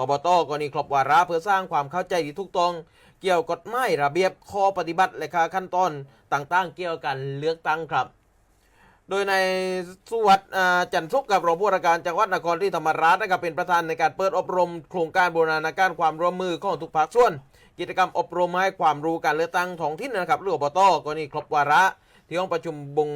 อบตก็นี่ครบวาระเพื่อสร้างความเข้าใจที่ถูกต้อง เกี่ยวกฎหมายระเบียบข้อปฏิบัติและค่าขั้นตอนต่างๆ เกี่ยวกับเลือกตั้งครับ โดยในสุวัสดิ์จันทร์สุขกับรองผู้ว่าการจังหวัดนครศรีธรรมราชนะครับเป็นประธานในการเปิดอบรม โครงการบูรณาการความร่วมมือของทุกภาคส่วน กิจกรรมอบรมให้ความรู้การเลือกตั้งท้องถิ่นนะครับหรืออบตก็นี่ครบวาระที่ห้องประชุมบง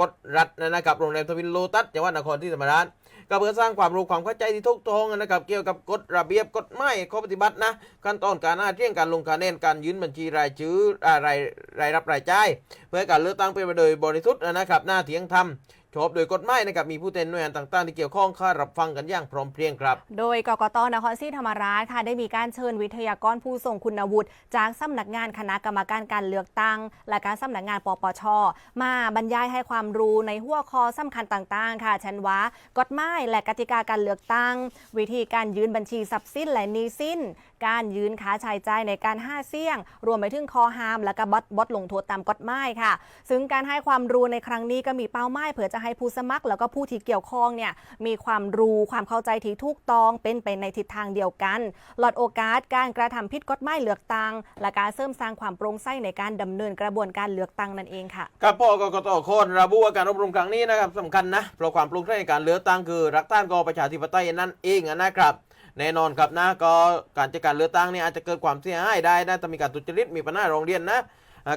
กฎรัฐนะครับโรงแรมทวินโลตัสจังหวัดนครศรีธรรมราช ก็เพื่อสร้างความรู้ความเข้าใจที่ถูกต้องนะครับเกี่ยวกับกฎระเบียบกฎหมายข้อปฏิบัตินะขั้นตอนการหน้าเที่ยงการลงคะแนนการยื่นบัญชีรายชื่ออ่ารายรายรับรายจ่ายเพื่อการเลือกตั้งเป็นไปโดยบริสุทธิ์นะครับหน้าเที่ยงธรรม ชอบโดยกฎหมายนะครับมีผู้แทนหน่วยงานต่างๆ ที่เกี่ยวข้องเข้ารับฟังกันอย่างพร้อมเพรียงครับ โดยกกตนครศรีธรรมราชค่ะได้มีการเชิญวิทยากรผู้ทรงคุณวุฒิจากสำนักงานคณะกรรมการการเลือกตั้ง และการสำนักงานปปช มาบรรยายให้ความรู้ในหัวข้อสำคัญต่างๆ ค่ะเช่นว่ากฎหมายและกติกาการเลือกตั้ง วิธีการยืนบัญชีทรัพย์สินและหนี้สินการยืนค่าชายในการห้าเสี่ยง รวมไปถึงข้อห้าม และก็บดบทลงโทษตามกฎหมายค่ะ ซึ่งการให้ความรู้ในครั้งนี้ก็มีเป้าหมายเพื่อจะให้ผู้สมัคร แล้วก็ผู้ที่เกี่ยวข้องเนี่ยมีความรู้ความเข้าใจที่ถูกต้องเป็นไปในทิศทางเดียวกันลดโอกาสการกระทำผิดกฎหมายเลือกตั้งและการเสริมสร้างความโปร่งใสในการดำเนินกระบวนการเลือกตั้งนั่นเองค่ะครับพ่อกกตโคนระบุว่าการอบรมครั้งนี้นะครับสำคัญนะเพราะความโปร่งใสในการเลือกตั้งคือ รักต้านกอประชาธิปไตยนั่นเองนะครับแน่นอนครับนะก็การจัดการเลือกตั้งเนี่ยอาจจะเกิดความเสียหายได้นะถ้ามีการทุจริตมีปัญหาโรงเรียนนะ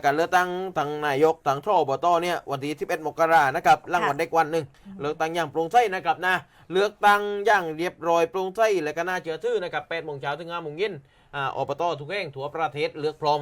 การเลือกตั้งทางนายกทางช่อบตเนี่ยวันที่11มกรานะครับหลังวันเด็กวันหนึ่งเลือกตั้งอย่างโปร่งใสนะครับนะเลือกตั้งอย่างเรียบร้อยโปร่งใสและก็น่าเชื่อถือนะครับ8โมงเช้าถึง5โมงเย็นอ่าอบตทุกแห่งทั่วประเทศเลือกพร้อม